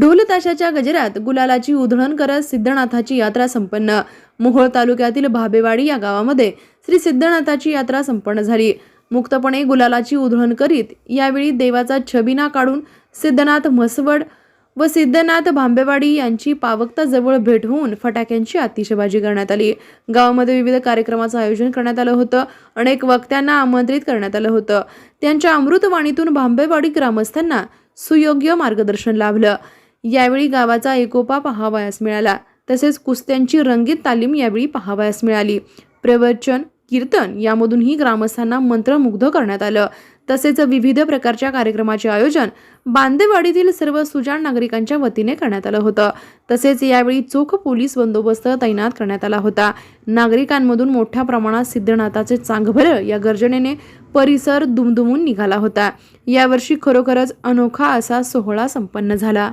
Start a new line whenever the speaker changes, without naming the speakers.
ढोलताशाच्या गजरात गुलालाची उधळण करत सिद्धनाथाची यात्रा संपन्न. मोहोळ तालुक्यातील भाबेवाडी या गावामध्ये श्री सिद्धनाथाची यात्रा संपन्न झाली. मुक्तपणे गुलालाची उधळण करीत यावेळी देवाचा छबिना काढून सिद्धनाथ म्हसवड व सिद्धनाथ भांबेवाडी यांची पावकता जवळ भेट होऊन फटाक्यांची आतिषबाजी करण्यात आली. गावामध्ये विविध कार्यक्रमाचं आयोजन करण्यात आलं होतं. अनेक वक्त्यांना आमंत्रित करण्यात आलं होतं. त्यांच्या अमृतवाणीतून भांबेवाडी ग्रामस्थांना सुयोग्य मार्गदर्शन लाभलं. यावेळी गावाचा एकोपा पाहावयास मिळाला. तसेच कुस्त्यांची रंगीत तालीम यावेळी पाहावयास मिळाली. प्रवचन कीर्तन यामधूनही ग्रामस्थांना मंत्रमुग्ध करण्यात आलं. तसेच विविध प्रकारच्या कार्यक्रमाचे आयोजन बांदेवाडीतील सर्व सुजाण नागरिकांच्या वतीने करण्यात आलं होतं. तसेच यावेळी चोख पोलीस बंदोबस्त तैनात करण्यात आला होता. नागरिकांमधून मोठ्या प्रमाणात सिद्धनाथाचे चांगभर या गर्जनेने परिसर दुमदुमून निघाला होता. यावर्षी खरोखरच अनोखा असा सोहळा संपन्न झाला.